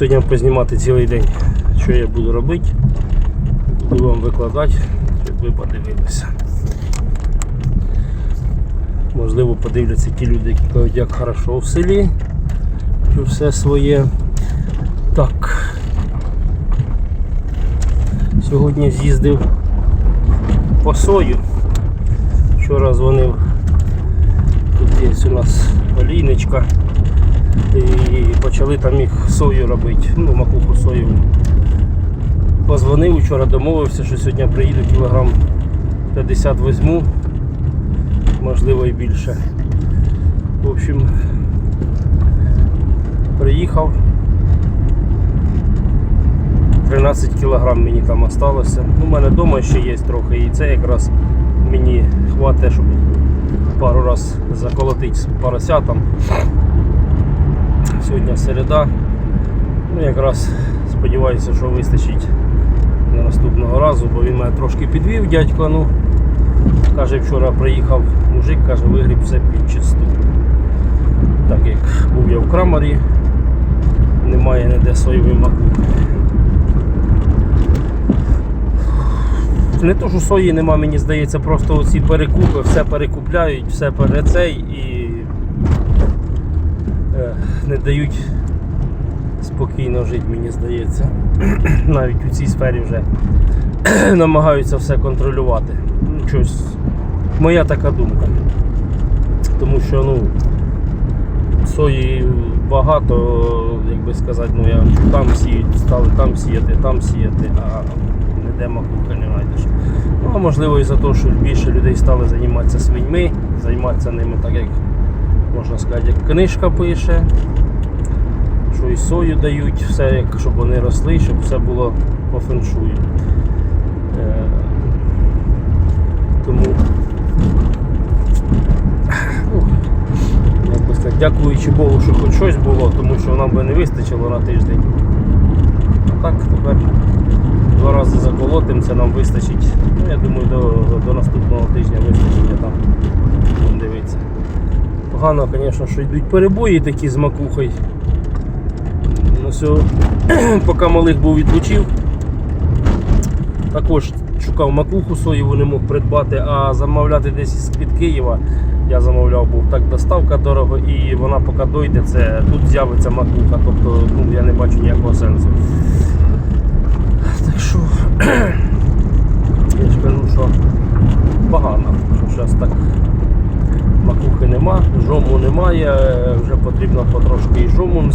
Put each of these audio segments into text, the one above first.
сьогодні познімати цілий день, що я буду робити. Буду вам викладати, щоб ви подивилися. Можливо, подивляться ті люди, які кажуть, як хорошо в селі, що все своє. Так. Сьогодні з'їздив по сою. Вчора дзвонив. Тут є у нас олійничка. І почали там їх сою робити, ну, макуху сою. Позвонив вчора, домовився, що сьогодні приїду кілограм 50 візьму, можливо і більше. В общем, приїхав. 13 кілограм мені там осталося. Ну, У мене вдома ще є трохи і це якраз мені хватить, щоб пару раз заколотити поросятам. Сьогодні середа. Ну, якраз сподіваюся, що вистачить на наступного разу, бо він мене трошки підвів дядько. Ну, каже, вчора приїхав мужик, каже, вигріб все під чисту. Так як був я в крамарі, немає ніде соєвої макухи. Не то, що сої нема, мені здається, просто оці перекупи, все перекупляють, все пере цей і не дають спокійно жити, мені здається. Навіть у цій сфері вже намагаються все контролювати. Ну, щось, моя така думка. Тому що ну, сої багато, як би сказати, ну я там сіють, стали там сіяти, там сіяти, а ніде макухи не знайдеш. Ну, а можливо і за те, що більше людей стали займатися свиньми, займатися ними так, як можна сказати, як книжка пише, що і сою дають, все, як, щоб вони росли, щоб все було по феншую. Е, тому ну, як би сказати, дякуючи Богу, що хоч щось було, тому що нам би не вистачило на тиждень. А так тепер два рази заколотим, це нам вистачить. Ну, я думаю, до, до наступного тижня вистачить, я там. Погано, звісно, що йдуть перебої такі з макухою. Ну, все, поки малих був відлучив, також шукав макуху соєву, не мог придбати, а замовляти десь з-під Києва. Я замовляв, був так доставка дорого і вона поки дойде, це тут з'явиться макуха, тобто ну, я не бачу ніякого сенсу. Так що я ж кажу, що погано, що зараз так макухи нема, жому немає, вже потрібно потрошки і жомом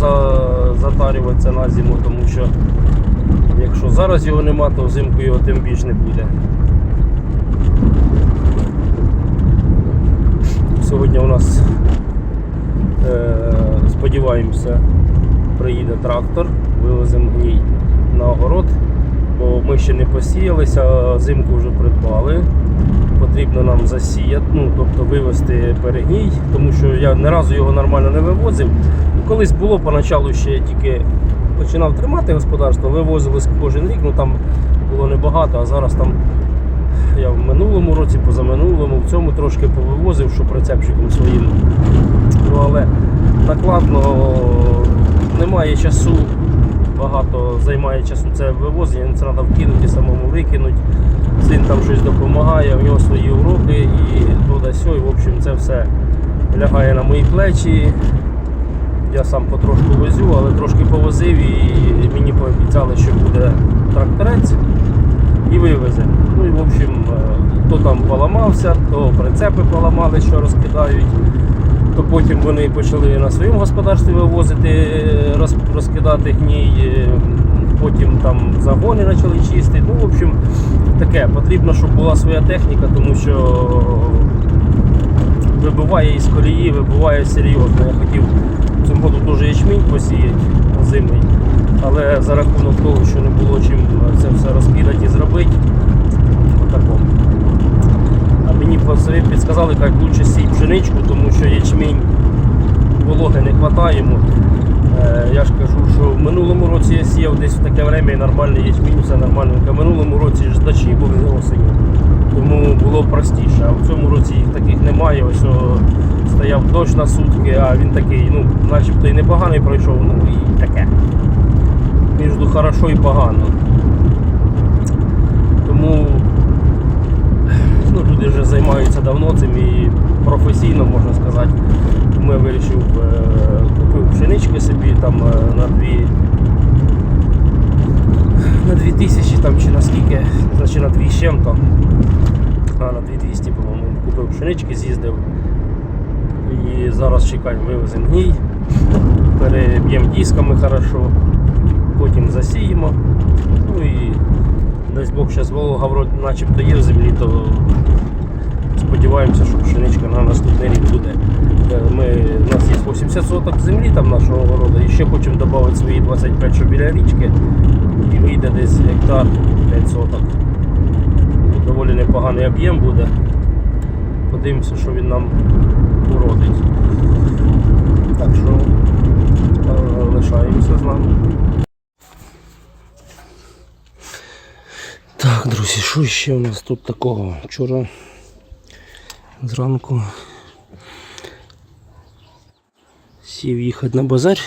затарюватися на зиму, тому що якщо зараз його нема, то взимку його тим більш не буде. Сьогодні у нас е, сподіваємося приїде трактор, вивеземо гній на огород, бо ми ще не посіялися, зимку вже придбали. Потрібно нам засіяти, ну тобто вивезти перегній, тому що я ні разу його нормально не вивозив. Ну, Колись було поначалу ще я тільки починав тримати господарство, вивозилось кожен рік, ну там було небагато, а зараз там я в минулому році, позаминулому, в цьому трошки повивозив, що прицепчиком своїм. Ну але накладно немає часу, багато займає часу це вивозення, це треба вкинути, самому викинути. Син там щось допомагає, у нього свої уроки і туди сьо, і в общем це все лягає на мої плечі. Я сам потрошку возю, але трошки повозив і мені пообіцяли, що буде тракторець і вивезе. Ну і в общем, е, то там поламався, то прицепи поламали, що розкидають, то потім вони почали на своєму господарстві вивозити, е, розкидати гній, е, потім там загони почали чистити. Ну, в общем, таке, потрібно, щоб була своя техніка, тому що вибиває із колії, вибиває серйозно. Я хотів цьому году теж ячмінь посіяти зимний, але за рахунок того, що не було чим це все розкидати і зробити, отако. А мені підсказали, як краще сіяти пшеничку, тому що ячмінь вологи не вистачає. Е, Я ж кажу, що в минулому році я сіяв десь в таке время і нормальний ячмінь, все нормальненько. В минулому році ж дощі були осені, тому було простіше. А в цьому році їх таких немає. Ось о, стояв дощ на сутки, а він такий, ну, начебто і непоганий пройшов, ну і таке. Між хорошо і погано. Тому ну, люди вже займаються давно цим і професійно, можна сказати. Я вирішив, е, купив пшенички собі там е, на дві. На 2000 там чи на скільки, значить на 2 з чим-то. А на 2200, по-моєму, купив пшенички, з'їздив. І зараз чекаємо, вивеземо гній, переб'ємо дисками хорошо, потім засіємо. Ну і дасть Бог зараз волога вроді начебто є в землі, то сподіваємося, що пшеничка на наступний рік буде. Е, Ми, у нас є 80 соток землі там нашого городу і ще хочемо додати свої 25, що біля річки. І вийде десь гектар 5 соток. Доволі непоганий об'єм буде. Подивимося, що він нам уродить. Так що е, лишаємося з нами. Так, друзі, що ще у нас тут такого? Вчора зранку сів їхати на базар.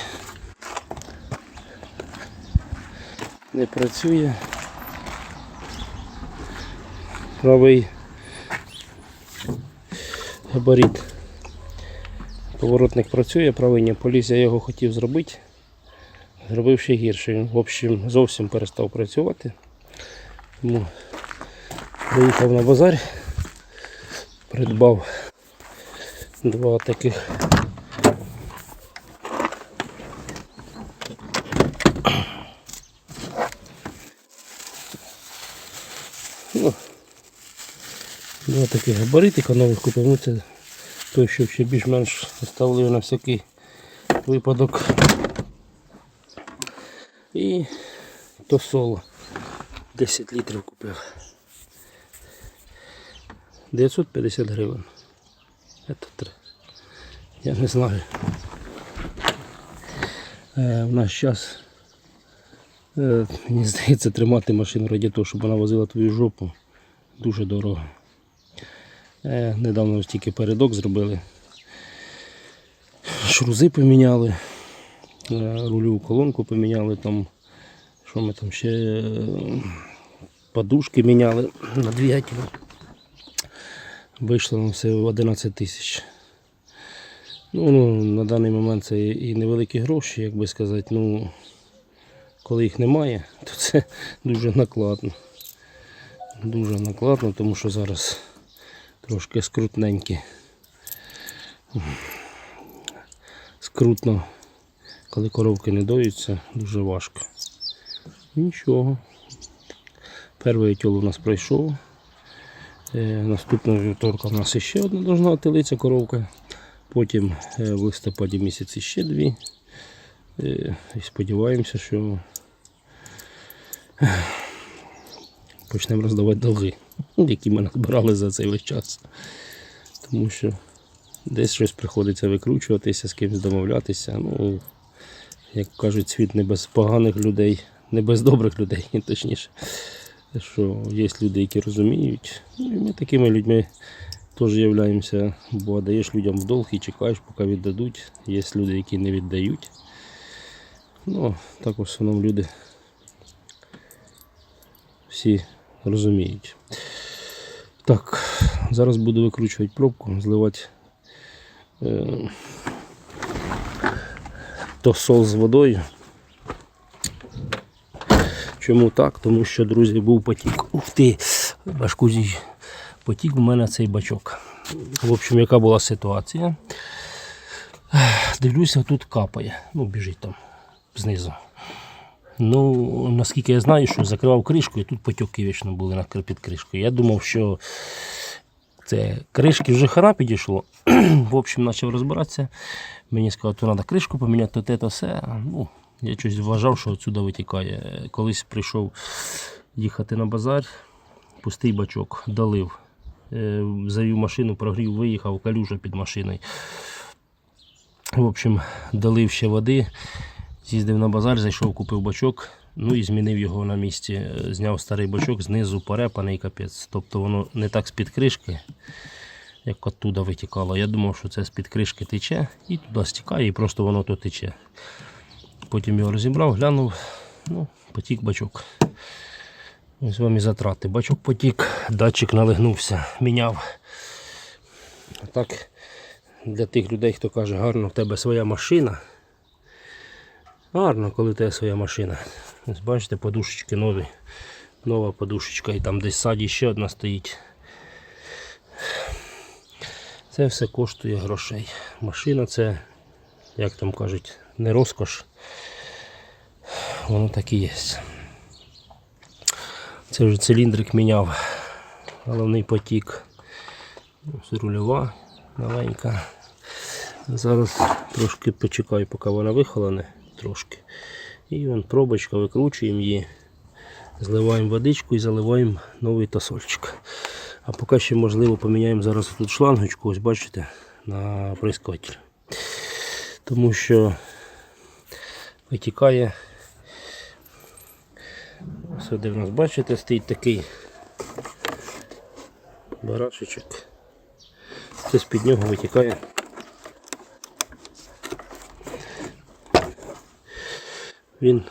Не працює. Правий габарит. Поворотник працює, правий не поліз, я його хотів зробити. Зробив ще гірше. Він, в общем, зовсім перестав працювати. Тому приїхав на базар, придбав два таких таких габаритика нових купив. Ну це той, що ще більш-менш оставлю на всякий випадок. І то соло. 10 літрів купив. 950 гривень. Это. Я не знаю. Е, в наш час е, мені здається тримати машину раді того, щоб вона возила твою жопу. Дуже дорого. Е, недавно тільки передок зробили. Шрузи поміняли, е, рульову колонку поміняли там. Що ми там ще е, подушки міняли на двигателі. Вийшло на все в 11 тисяч. Ну, ну, на даний момент це і невеликі гроші, як би сказати, ну коли їх немає, то це дуже накладно. Дуже накладно, тому що зараз трошки скрутненькі. Скрутно, коли коровки не доються, дуже важко. Нічого. Перший тьол у нас пройшов. Е, Наступного вівторка у нас ще одна должна телиця коровка. Потім е, в листопаді місяці ще дві. Е, І сподіваємося, що почнемо роздавати долги, які ми назбирали за цей весь час. Тому що десь щось приходиться викручуватися, з кимось домовлятися. Ну, як кажуть, світ не без поганих людей, не без добрих людей, точніше. Що є люди, які розуміють. Ну, і ми такими людьми теж являємося, бо даєш людям в долг і чекаєш, поки віддадуть. Є люди, які не віддають. Ну, так в основному люди всі розуміють. Так, зараз буду викручувати пробку, зливати е, тосол з водою. Чому так? Тому що, друзі, був потік. Ух ти! Башкузі. Потік у мене цей бачок. В общем, яка була ситуація? Дивлюся, тут капає. Ну, біжить там знизу. Ну, наскільки я знаю, що закривав кришку і тут потьоки вічно були під кришкою. Я думав, що це кришки вже хана підійшло. В общем, почав розбиратися. Мені сказали, то треба кришку поміняти, то те, то все. Ну, я щось вважав, що отсюди витікає. Колись прийшов їхати на базар, пустий бачок, долив. Е, Завів машину, прогрів, виїхав, калюжа під машиною. В общем, долив ще води, з'їздив на базар, зайшов, купив бачок, ну і змінив його на місці. Е, Зняв старий бачок, знизу порепаний капець. Тобто воно не так з-під кришки, як оттуда витікало. Я думав, що це з-під кришки тече і туди стікає, і просто воно то тече. Потім його розібрав, глянув, ну, потік бачок. Ось вам і затрати. Бачок потік, датчик налигнувся, міняв. А так, для тих людей, хто каже, гарно в тебе своя машина. Гарно, коли в тебе своя машина. Ось бачите, подушечки нові. Нова подушечка і там десь ззаді ще одна стоїть. Це все коштує грошей. Машина це, як там кажуть, не розкош. Воно так і є. Це вже циліндрик міняв. Головний потік. Рульова маленька. Зараз трошки почекаю, поки вона вихолоне трошки. І вон пробочка, викручуємо її, зливаємо водичку і заливаємо новий тосольчик. А поки ще можливо поміняємо зараз тут шлангочку, ось бачите, на прискотель. Тому що витікає. Сюди в нас, бачите, стоїть такий барашечок. Це з-під нього витікає. Він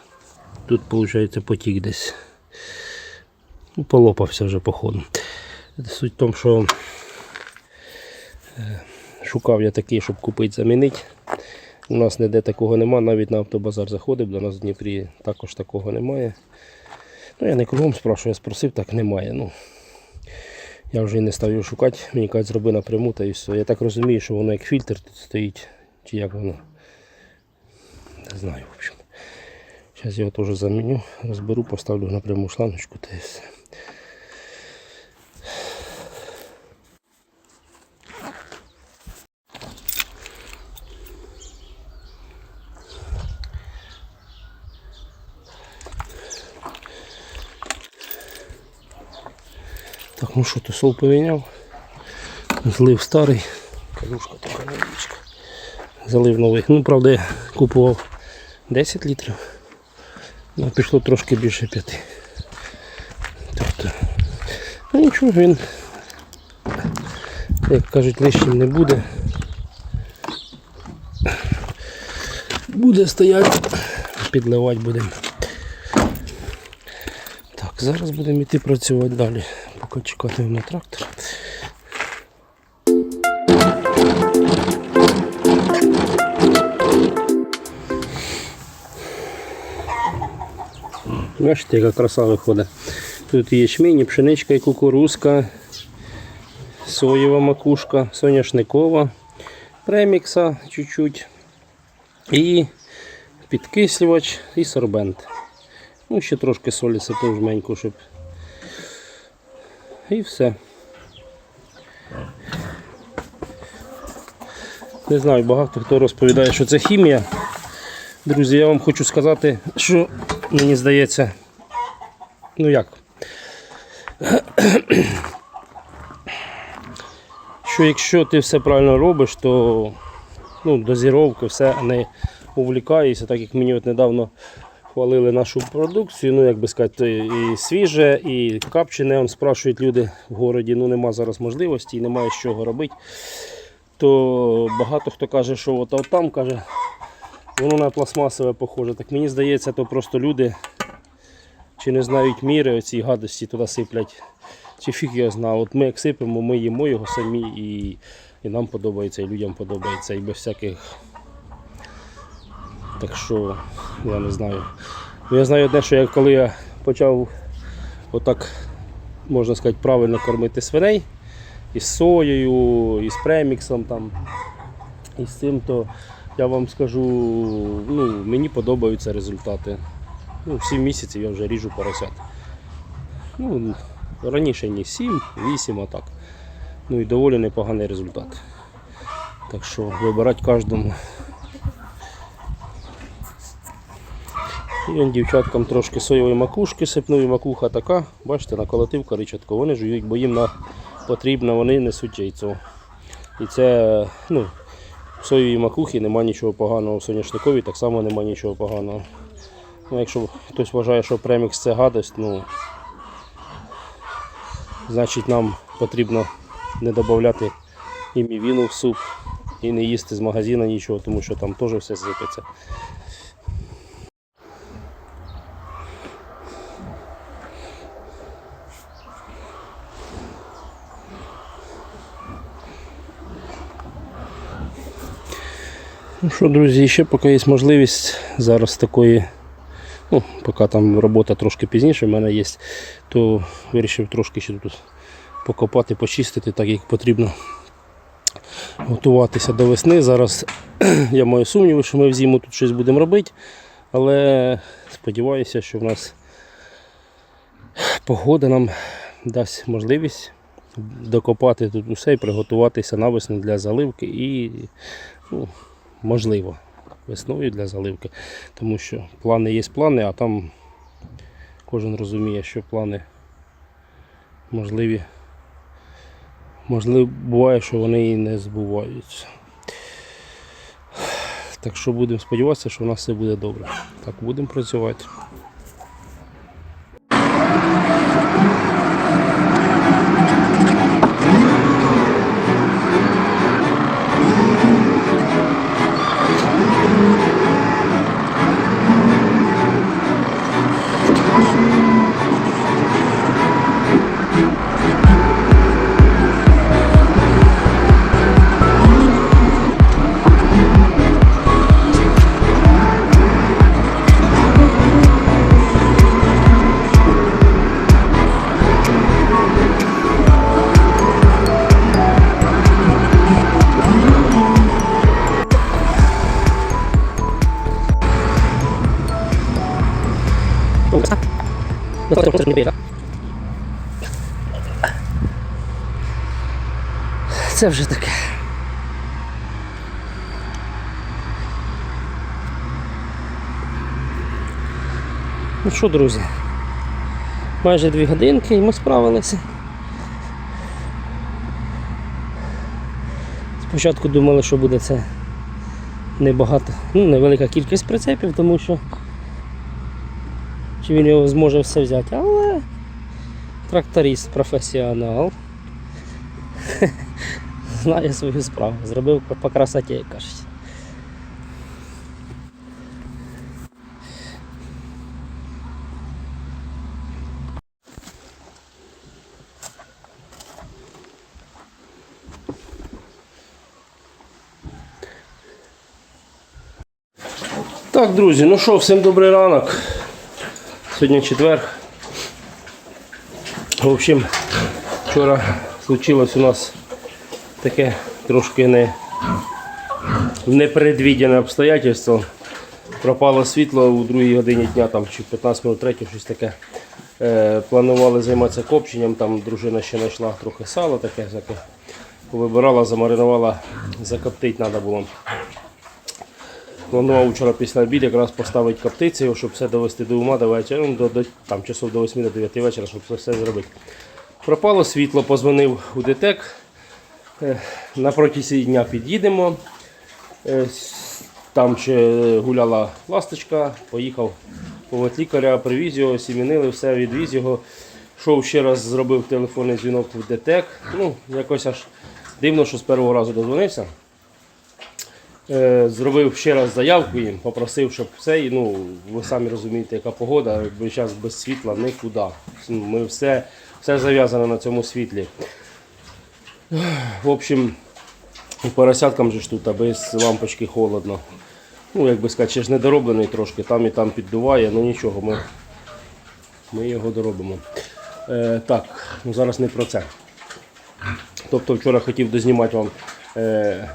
тут, виходить, потік десь. Ну, полопався вже походу. Суть в тому, що е, шукав я такий, щоб купити, замінити. У нас ніде такого нема, навіть на автобазар заходив, до нас в Дніпрі також такого немає. Ну, я не кругом спрашиваю, я спросив, так немає. Ну, я вже і не став його шукати, мені кажуть, зроби напряму та і все. Я так розумію, що воно як фільтр тут стоїть, чи як воно. Не знаю, в общем. Зараз його теж заміню, розберу, поставлю напряму шлангочку та і все. Так, ну що, тусол поміняв. Злив старий. Калюшка така невеличка. Залив новий. Ну, правда, я купував 10 літрів. Ну, пішло трошки більше 5. Тобто, ну нічого, він, як кажуть, лишнім не буде. Буде стояти, підливати будемо. Так, зараз будемо йти працювати далі, поки чекатимемо на трактор. Бачите, яка краса виходить. Тут ячмінь, пшеничка і кукурузка, соєва макушка, соняшникова, премікса чуть-чуть. І підкислювач і сорбент. Ну, ще трошки солі сипив жменьку, щоб. І все. Не знаю, багато хто розповідає, що це хімія. Друзі, я вам хочу сказати, що мені здається, ну як, що якщо ти все правильно робиш, то ну, дозіровки, все не увлікаєшся, так як мені от недавно хвалили нашу продукцію, ну як би сказати, і свіже, і капчене. Он спрашують люди в городі, ну нема зараз можливості, і немає з чого робити. То багато хто каже, що от, от там каже, воно на пластмасове похоже. Так мені здається, то просто люди чи не знають міри оці гадості туди сиплять. Чи фіг я знаю. От ми як сипемо, ми їмо його самі і, і нам подобається, і людям подобається, і без всяких. Так що я не знаю. Ну, Я знаю одне, що я, коли я почав отак, можна сказати, правильно кормити свиней із соєю, із преміксом там, і з цим, то я вам скажу, ну, мені подобаються результати. Ну, 7 місяців я вже ріжу поросят. Ну, раніше не 7, 8, а так. Ну і доволі непоганий результат. Так що вибирати кожному. І он дівчаткам трошки соєвої макушки сипнув, і макуха така, бачите, наколотив коричатку. Вони жують, бо їм на потрібно, вони несуть яйцо. І це, ну, в соєвій макухі нема нічого поганого, в соняшниковій так само нема нічого поганого. Ну, якщо хтось вважає, що премікс це гадость, ну значить нам потрібно не додати і мівіну в суп, і не їсти з магазину нічого, тому що там теж все сипеться. Ну що, друзі, ще поки є можливість зараз такої, ну, поки там робота трошки пізніше в мене є, то вирішив трошки ще тут покопати, почистити, так як потрібно готуватися до весни. Зараз я маю сумніви, що ми в зиму тут щось будемо робити, але сподіваюся, що в нас погода нам дасть можливість докопати тут усе і приготуватися на весну для заливки і ну, можливо весною для заливки. Тому що плани є плани, а там кожен розуміє, що плани можливі. Можливо, буває, що вони і не збуваються. Так що будемо сподіватися, що у нас все буде добре. Так, будемо працювати. Це вже таке. Ну що, друзі, майже дві годинки і ми справилися. Спочатку думали, що буде це небагато, ну, невелика кількість прицепів, тому що чи він його зможе все взяти, але тракторист, професіонал. Знає свою справу, зробив по- по красоті, як кажуть. Так, друзі, ну що, всім добрий ранок. Сьогодні четвер. В общем, вчора случилось у нас таке трошки не непредвідене обстоятельство. Пропало світло у другій годині дня, там, чи 15 минут третє, щось таке. Е, планували займатися копченням, там дружина ще знайшла трохи сала таке, таке. Вибирала, замаринувала, закоптити треба було. Планував вчора після обіду якраз поставити коптиці, щоб все довести до ума до ну, до, до, там, часов до 8 до 9 вечора, щоб все зробити. Пропало світло, позвонив у ДТЕК. Е, На протязі дня під'їдемо. Е, Там ще гуляла ласточка, поїхав по ветлікаря, привіз його, сімінили, все, відвіз його. Шов ще раз, зробив телефонний дзвінок в ДТЕК. Ну, якось аж дивно, що з першого разу дозвонився. Е, Зробив ще раз заявку їм, попросив, щоб все, і, ну, ви самі розумієте, яка погода, якби зараз без світла нікуди. Ми все, все зав'язано на цьому світлі. В общем, поросяткам же ж тут а без лампочки холодно. Ну, як би сказати, ще ж недороблений трошки, там і там піддуває, ну нічого, ми, ми його доробимо. Е, так, ну зараз не про це. Тобто вчора хотів дознімати вам,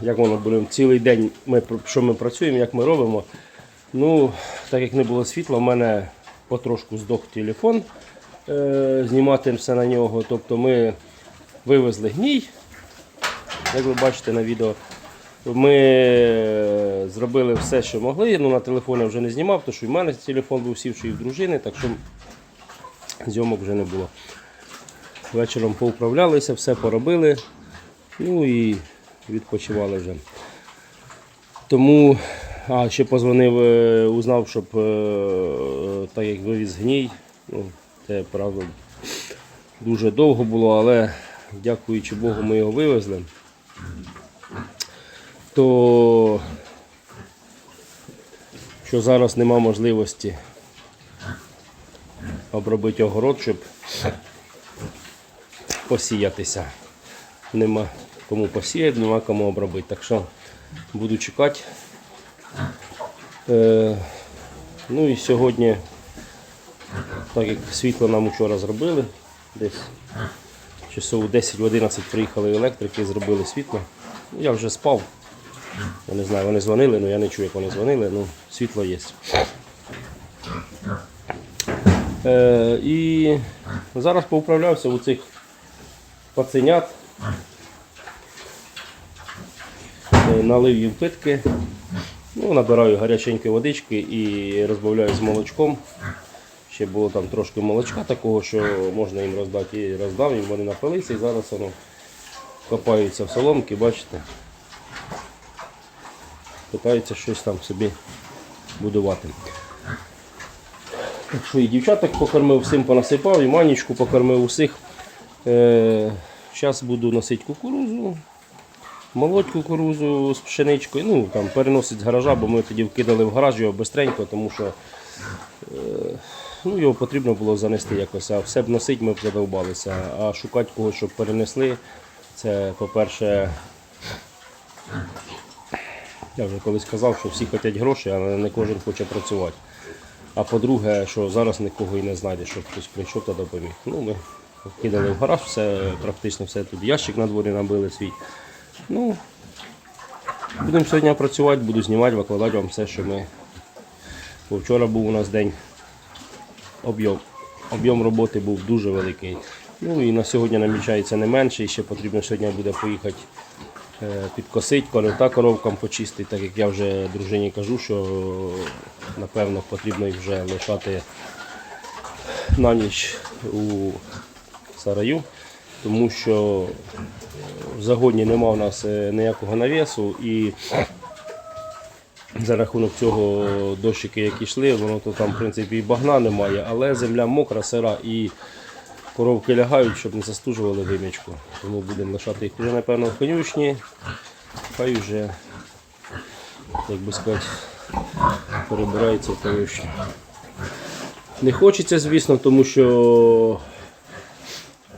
як воно буде, цілий день ми, що ми працюємо, як ми робимо. Ну, так як не було світла, в мене потрошку здох телефон, е, знімати на нього. Тобто ми вивезли гній, як ви бачите на відео. Ми е, зробили все, що могли. Ну, на телефоні я вже не знімав, тому що і в мене телефон був сівший і в дружини, так що зйомок вже не було. Вечором поуправлялися, все поробили. Ну і відпочивали вже. Тому, а ще позвонив, е, узнав, щоб е, так як вивіз гній. Ну, це правда дуже довго було, але дякуючи Богу, ми його вивезли. то що зараз нема можливості обробити огород, щоб посіятися. Нема кому посіяти, нема кому обробити. Так що буду чекати. Е, ну і сьогодні, так як світло нам вчора зробили, десь часов 10-11 приїхали електрики, зробили світло. Ну, Я вже спав. Я не знаю, вони дзвонили, але я не чую, як вони дзвонили, ну світло є. Е, і зараз поуправлявся у цих паценят. Е, Налив їм питки, ну, набираю гаряченької водички і розбавляю з молочком. Ще було там трошки молочка такого, що можна їм роздати. І роздав їм, вони напилися і зараз воно копаються в соломки, бачите. Питаються щось там собі будувати. Так що і дівчаток покормив, всім понасипав, і манічку покормив усіх. Е, Зараз буду носити кукурузу, молоть кукурузу з пшеничкою. Ну, там переносить з гаража, бо ми тоді вкидали в гараж його бистренько, тому що е, ну, його потрібно було занести якось, а все б носити ми б задовбалися. А шукати когось, щоб перенесли, це, по-перше, я вже колись казав, що всі хочуть гроші, але не кожен хоче працювати. А по-друге, що зараз нікого і не знайде, щоб хтось прийшов та допоміг. Ну, ми кидали в гараж, все, практично все тут. Ящик на дворі набили свій. Ну, будемо сьогодні працювати, буду знімати, викладати вам все, що ми. Бо вчора був у нас день об'єм. Об'єм роботи був дуже великий. Ну і на сьогодні намічається не менше, і ще потрібно сьогодні буде поїхати е, підкосити, корита коровкам почистити, так як я вже дружині кажу, що напевно потрібно їх вже лишати на ніч у сараю, тому що в загоні нема у нас е, ніякого навісу і за рахунок цього дощики, які йшли, воно то там в принципі і багна немає, але земля мокра, сира і коровки лягають, щоб не застужували вимічку. Тому будемо лишати їх вже, напевно, в конюшні. Хай вже, як би сказати, перебирається в конюшню. Не хочеться, звісно, тому що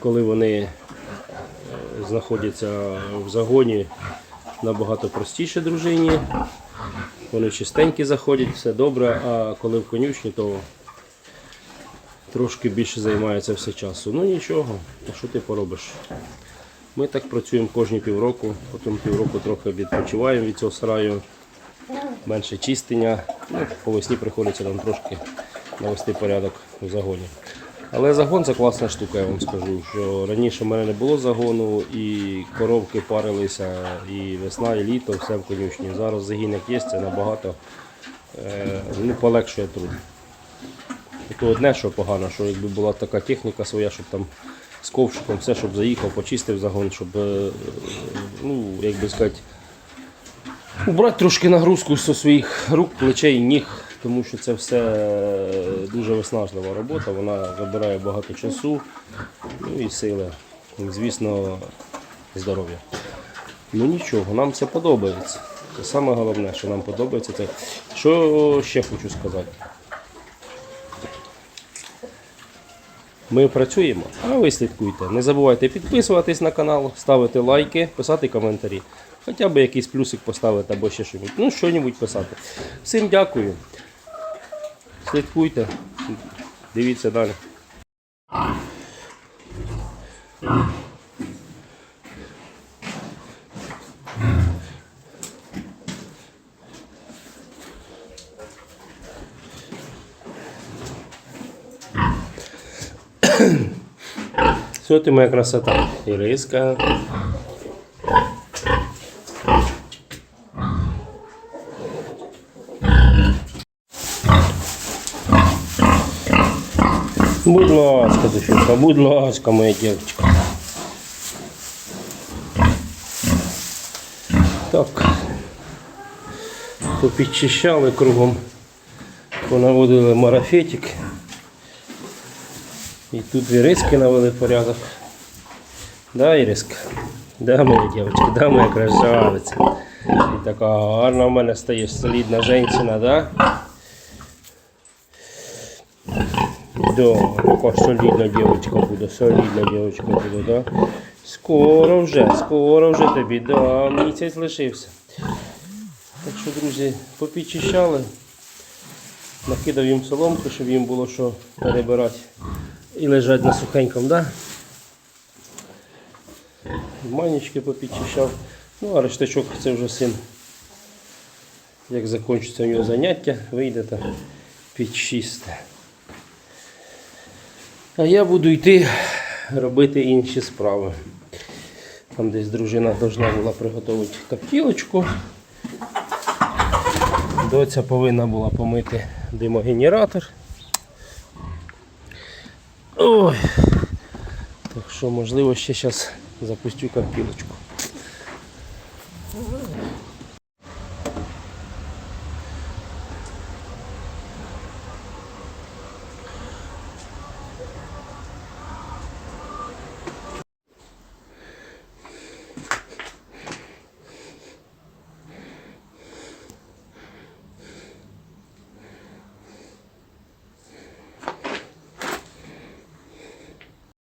коли вони е, знаходяться в загоні, набагато простіше дружині. Вони чистенькі заходять, все добре, а коли в конюшні, то трошки більше займається все часу. Ну нічого, а що ти поробиш? Ми так працюємо кожні півроку, потім півроку трохи відпочиваємо від цього сараю, менше чистення. Ну, по весні приходиться нам трошки навести порядок у загоні. Але загон це класна штука, я вам скажу. Що раніше в мене не було загону, і коровки парилися, і весна, і літо, все в конюшні. Зараз загін як є, це набагато е, ну, полегшує труд. Тільки одне, що погано, що якби була така техніка своя, щоб там з ковшиком все, щоб заїхав, почистив загон, щоб, е, ну, як сказати, убрати трошки нагрузку зі своїх рук, плечей, ніг, тому що це все дуже виснажлива робота, вона забирає багато часу, ну і сили, і, звісно, здоров'я. Ну нічого, нам це подобається. Це саме головне, що нам подобається. Це що ще хочу сказати. Ми працюємо, а ви слідкуйте. Не забувайте підписуватись на канал, ставити лайки, писати коментарі. Хоча б якийсь плюсик поставити або ще щось. Ну, що-небудь писати. Всім дякую. Слідкуйте, дивіться далі. Все ти моя красота. Іриска. Будь ласка, доченька, будь ласка, моя дівчинка. Так. Попідчищали кругом, понаводили марафетик. І тут іриски навели порядок. Да, Іриска? Да, моя дівчинка, да, моя красавиця. І така гарна в мене стає солідна жінка, да? Да, така солідна дівчинка буде, солідна дівчинка буде, да? Скоро вже, скоро вже тобі, да, місяць лишився. Так що, друзі, попідчищали. Накидав їм соломку, щоб їм було що перебирати. І лежать на сухенькому, да? Манічки попідчищав. Ну, а рештачок це вже син. Як закінчиться у нього заняття, вийде та підчисте. А я буду йти робити інші справи. Там десь дружина повинна була приготувати коптілочку. Доця повинна була помити димогенератор. Ой. Так що, можливо, ще зараз запустю коптілочку.